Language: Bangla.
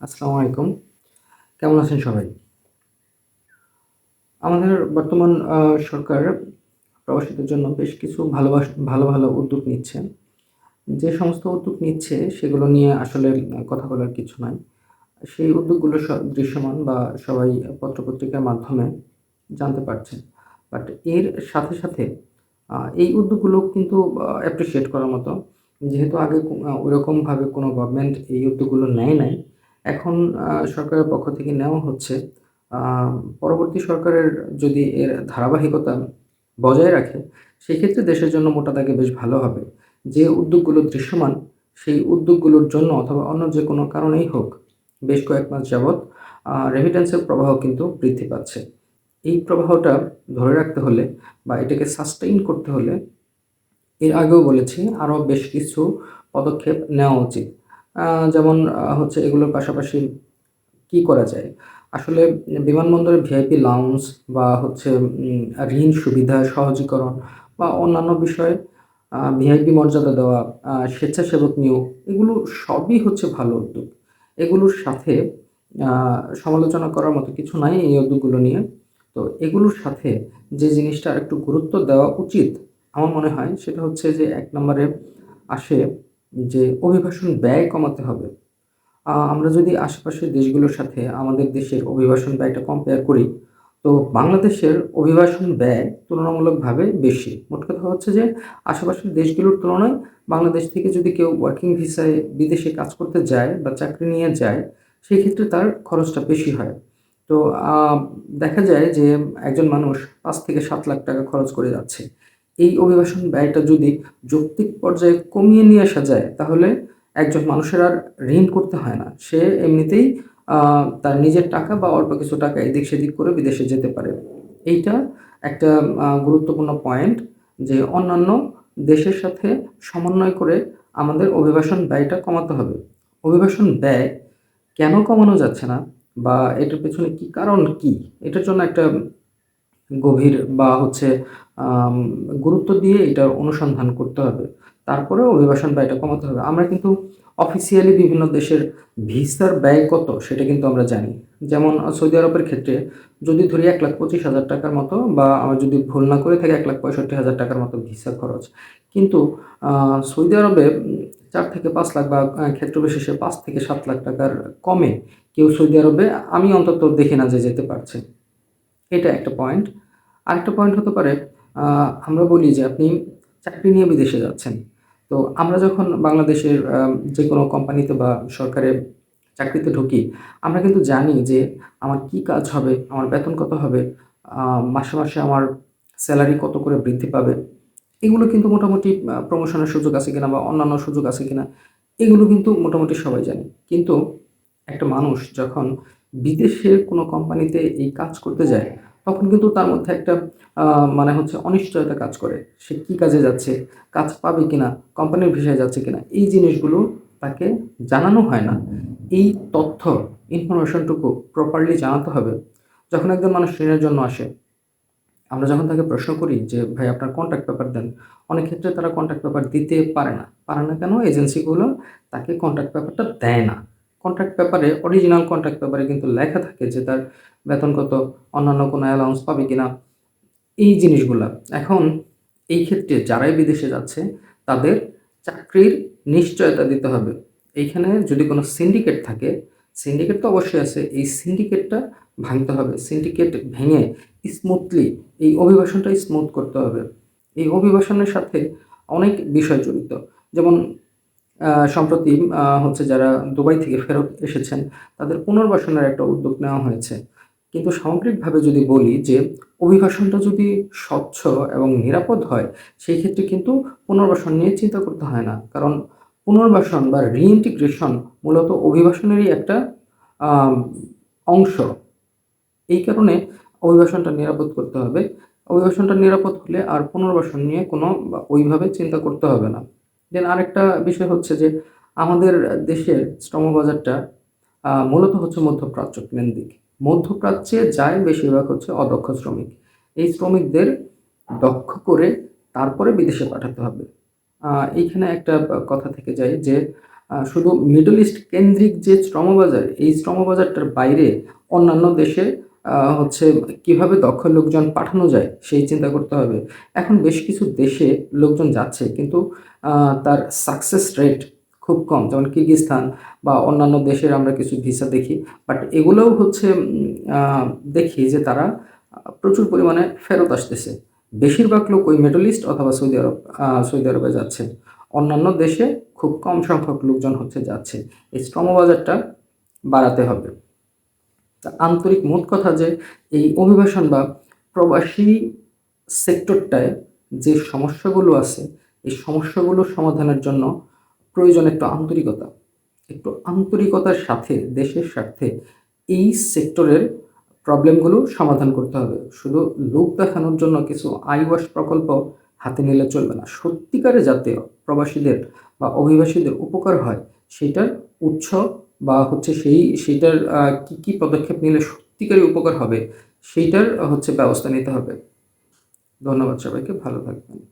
আসসালামু আলাইকুম। কেমন আছেন সবাই? আমাদের বর্তমান সরকার প্রবাসীদের জন্য বেশ কিছু ভালোবাস, ভালো ভালো উদ্যোগ নিচ্ছে। যে সমস্ত উদ্যোগ নিচ্ছে, সেগুলো নিয়ে আসলে কথা বলার কিছু নাই। সেই উদ্যোগগুলো দৃশ্যমান বা সবাই পত্রপত্রিকার মাধ্যমে জানতে পারছে। বাট এর সাথে সাথে এই উদ্যোগগুলো কিন্তু অ্যাপ্রিসিয়েট করার মতো। যেহেতু আগে ওরকমভাবে কোনো গভর্নমেন্ট এই উদ্যোগগুলো নেয় নাই এখন সরকারের পক্ষ থেকে নেওয়া হচ্ছে। পরবর্তী সরকারের যদি এর ধারাবাহিকতা বজায় রাখে, সেক্ষেত্রে দেশের জন্য মোটা দাগে বেশ ভালো হবে। যে উদ্যোগগুলো দৃশ্যমান, সেই উদ্যোগগুলোর জন্য অথবা অন্য যে কোনো কারণেই হোক, বেশ কয়েক মাস যাবৎ রেমিটেন্সের প্রবাহ কিন্তু বৃদ্ধি পাচ্ছে। এই প্রবাহটা ধরে রাখতে হলে বা এটাকে সাস্টেইন করতে হলে, এর আগেও বলেছি, আরও বেশ কিছু পদক্ষেপ নেওয়া উচিত। যেমন হচ্ছে এগুলোর পাশাপাশি কি করা যায়? আসলে বিমানবন্দরে ভিআইপি লাউঞ্জ বা হচ্ছে ঋণ সুবিধা সহজীকরণ বা অন্যান্য বিষয়ে ভিআইপি মর্যাদা দেওয়া স্বেচ্ছাসেবক নিয়োগ, এগুলো সবই হচ্ছে ভালো উদ্যোগ। এগুলোর সাথে সমালোচনা করার মতো কিছু নাই এই উদ্যোগগুলো নিয়ে। তো এগুলোর সাথে যে জিনিসটা একটু গুরুত্ব দেওয়া উচিত, আমার মনে হয়, সেটা হচ্ছে যে এক নম্বরে আসে যে অভিবাসন ব্যয় কমাতে হবে। আমরা যদি আশেপাশের দেশগুলোর সাথে আমাদের দেশের অভিবাসন ব্যয়টা কম্পেয়ার করি, তো বাংলাদেশের অভিবাসন ব্যয় তুলনামূলকভাবে বেশি। মোট কথা হচ্ছে যে আশেপাশের দেশগুলোর তুলনায় বাংলাদেশ থেকে যদি কেউ ওয়ার্কিং ভিসায় বিদেশে কাজ করতে যায় বা চাকরি নিয়ে যায় সেই ক্ষেত্রে তার খরচটা বেশি হয়। তো দেখা যায় যে একজন মানুষ পাঁচ থেকে সাত লাখ টাকা খরচ করে যাচ্ছে। এই অভিবাসন ব্যয়টা যদি যৌক্তিক পর্যায়ে কমিয়ে নিয়ে আসা যায়, তাহলে একজন মানুষের আর ঋণ করতে হয় না। সে এমনিতেই তার নিজের টাকা বা অল্প কিছু টাকা এদিক সেদিক করে বিদেশে যেতে পারে। এইটা একটা গুরুত্বপূর্ণ পয়েন্ট যে অন্যান্য দেশের সাথে সমন্বয় করে আমাদের অভিবাসন ব্যয়টা কমাতে হবে। অভিবাসন ব্যয় কেন কমানো যাচ্ছে না বা এটার পেছনে কি কারণ কি? এটার জন্য একটা গভীর বা হচ্ছে গুরুত্ব দিয়ে এটা অনুসন্ধান করতে হবে। তারপরে অভিবাসন ব্যয়টা কমাতে হবে। আমরা কিন্তু অফিসিয়ালি বিভিন্ন দেশের ভিসার ব্যয় কত সেটা কিন্তু আমরা জানি। যেমন সৌদি আরবের ক্ষেত্রে যদি ধরি এক লাখ পঁচিশ হাজার টাকার মতো বা আমরা যদি ভুল না করে থাকি, এক লাখ পঁয়ষট্টি হাজার টাকার মতো ভিসা খরচ। কিন্তু সৌদি আরবে চার থেকে পাঁচ লাখ বা ক্ষেত্র বিশেষে পাঁচ থেকে সাত লাখ টাকার কমে কেউ সৌদি আরবে, আমি অন্তত দেখি না যে যেতে পারছে। এটা একটা পয়েন্ট আরেকটা পয়েন্ট হতে পারে আমরা বলি যে আপনি চাকরি নিয়ে বিদেশে যাচ্ছেন। তো আমরা যখন বাংলাদেশের যে কোনো কোম্পানিতে বা সরকারে চাকরিতে ঢুকি, আমরা কিন্তু জানি যে আমার কি কাজ হবে, আমার বেতন কত হবে মাসে মাসে আমার স্যালারি কত করে বৃদ্ধি পাবে। এগুলো কিন্তু মোটামুটি প্রমোশনের সুযোগ আছে কিনা বা অন্যান্য সুযোগ আছে কিনা, এগুলো কিন্তু মোটামুটি সবাই জানে। কিন্তু একটা মানুষ যখন বিদেশের কোনো কোম্পানিতে এই কাজ করতে যায়, তখন কিন্তু তার মধ্যে একটা মানে হচ্ছে অনিশ্চয়তা কাজ করে। সে কি কাজে যাচ্ছে, কাজ পাবে কিনা, কোম্পানির ভিসায় যাচ্ছে কিনা, এই জিনিসগুলো তাকে জানানো হয় না। এই তথ্য, ইনফরমেশনটুকু প্রপারলি জানাতে হবে। যখন একজন মানুষ ট্রেনের জন্য আসে, আমরা যখন তাকে প্রশ্ন করি যে, ভাই, আপনার কন্ট্যাক্ট পেপার দেন। অনেক ক্ষেত্রে তারা কন্ট্যাক্ট পেপার দিতে পারে না। পারে না কেন? এজেন্সিগুলো তাকে কন্ট্যাক্ট পেপারটা দেয় না। কন্ট্রাক্ট পেপারে অরিজিনাল কন্ট্রাক্ট পেপারে কিন্তু লেখা থাকে যে তার বেতন কত অন্যান্য কোনো অ্যালাউন্স পাবে কি না এই জিনিসগুলা এখন এই ক্ষেত্রে যারাই বিদেশে যাচ্ছে, তাদের চাকরির নিশ্চয়তা দিতে হবে। এইখানে যদি কোনো সিন্ডিকেট থাকে সিন্ডিকেট তো অবশ্যই আছে, এই সিন্ডিকেটটা ভাঙতে হবে। সিন্ডিকেট ভেঙে স্মুথলি এই অভিবাসনটা স্মুথ করতে হবে। এই অভিবাসনের সাথে অনেক বিষয় জড়িত। যেমন সম্প্রতি হচ্ছে যারা দুবাই থেকে ফেরত এসেছেন, তাদের পুনর্বাসনের একটা উদ্যোগ নেওয়া হয়েছে। কিন্তু সামগ্রিকভাবে যদি বলি যে, অভিবাসনটা যদি স্বচ্ছ এবং নিরাপদ হয়, সেই ক্ষেত্রে কিন্তু পুনর্বাসন নিয়ে চিন্তা করতে হয় না। কারণ পুনর্বাসন বা রিইন্টিগ্রেশন মূলত অভিবাসনেরই একটা অংশ। এই কারণে অভিবাসনটা নিরাপদ করতে হবে। অভিবাসনটা নিরাপদ হলে আর পুনর্বাসন নিয়ে কোনো ওইভাবে চিন্তা করতে হবে না। দেন আরেকটা বিষয় হচ্ছে যে আমাদের দেশের শ্রমবাজারটা বাজারটা মূলত হচ্ছে মধ্যপ্রাচ্য কেন্দ্রিক। মধ্যপ্রাচ্যে যায় বেশিরভাগ হচ্ছে অদক্ষ শ্রমিক। এই শ্রমিকদের দক্ষ করে তারপরে বিদেশে পাঠাতে হবে। এইখানে একটা কথা থেকে যায় যে শুধু মিডল ইস্ট কেন্দ্রিক যে শ্রমবাজার, এই শ্রমবাজারটার বাইরে অন্যান্য দেশে হচ্ছে কীভাবে দক্ষ লোকজন পাঠানো যায়, সেই চিন্তা করতে হবে। এখন বেশ কিছু দেশে লোকজন যাচ্ছে, কিন্তু তার সাকসেস রেট খুব কম। যেমন কিরগিজস্তান বা অন্যান্য দেশের আমরা কিছু ভিসা দেখি বাট এগুলোও হচ্ছে দেখি যে তারা প্রচুর পরিমাণে ফেরত আসতেছে। বেশিরভাগ লোক ওই মিডল ইস্ট অথবা সৌদি আরব সৌদি আরবে যাচ্ছে। অন্যান্য দেশে খুব কম সংখ্যক লোকজন হচ্ছে যাচ্ছে। এই শ্রমবাজারটা বাড়াতে হবে। আন্তরিক মোট কথা যে এই অভিবাসন বা প্রবাসী সেক্টরটায় যে সমস্যাগুলো আছে এই সমস্যাগুলো সমাধানের জন্য প্রয়োজন একটু আন্তরিকতা। একটু আন্তরিকতার সাথে, দেশের স্বার্থে এই সেক্টরের প্রবলেমগুলো সমাধান করতে হবে। শুধু লোক দেখানোর জন্য কিছু আইওয়াশ প্রকল্প হাতে নিলে চলবে না। সত্যিকারে যাতে প্রবাসীদের বা অভিবাসীদের উপকার হয়, সেটার উৎস বা হচ্ছে সেই সেইটার কি কি পদক্ষেপ নিলে সত্যিকারই উপকার হবে সেইটার হচ্ছে ব্যবস্থা নিতে হবে। ধন্যবাদ সবাইকে, ভালো থাকবেন।